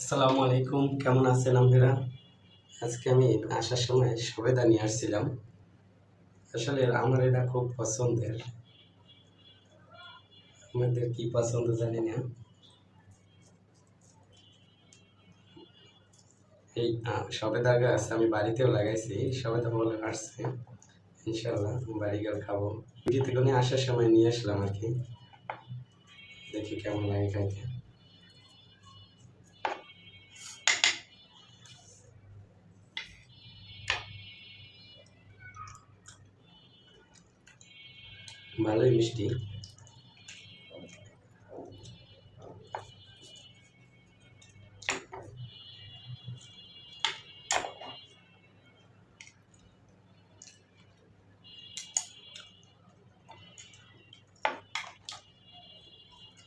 আসসালামু আলাইকুম, কেমন আছেন আপনারা? আজকে আমি আসার সময় সবেদা নিয়ে আসছিলাম। আসলে আমার এটা খুব পছন্দের। আমাদের কি পছন্দ জানি না। এই সবেদা গাছ আমি বাড়িতেও লাগাইছি। সবেদা বলে আসছে। ইনশাল্লাহ বাড়ি গেলে খাব। ভিডিওতে কোনো আসার সময় নিয়ে আসলাম আর কি। দেখি কেমন লাগে খাইতে। ভালোই মিষ্টি।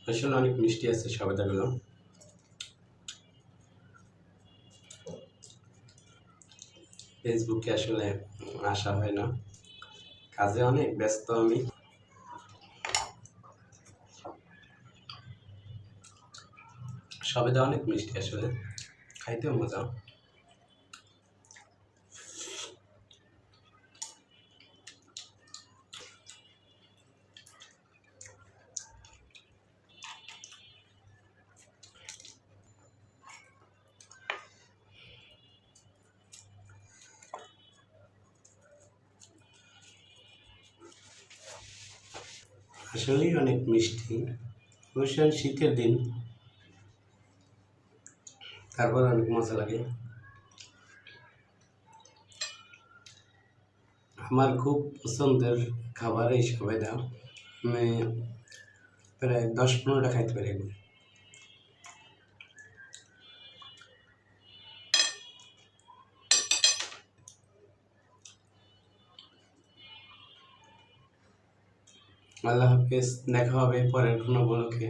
আসলে অনেক মিষ্টি আছে সবেদাগুলো ফেসবুকে আসলে আসা হয় না। কাজে অনেক ব্যস্ত আমি। সবেদা অনেক মিষ্টি আসলে। খাইতেও মজা। আসলেই অনেক মিষ্টি। অবশ্য শীতের দিন। তারপর অনেক মজা লাগে। আমার খুব পছন্দের খাবার এই সবেদা। আমি প্রায় দশ পনেরোটা খাইতে পারি একবার। আল্লাহ হাফেজ, দেখা হবে পরের কোনো বলকে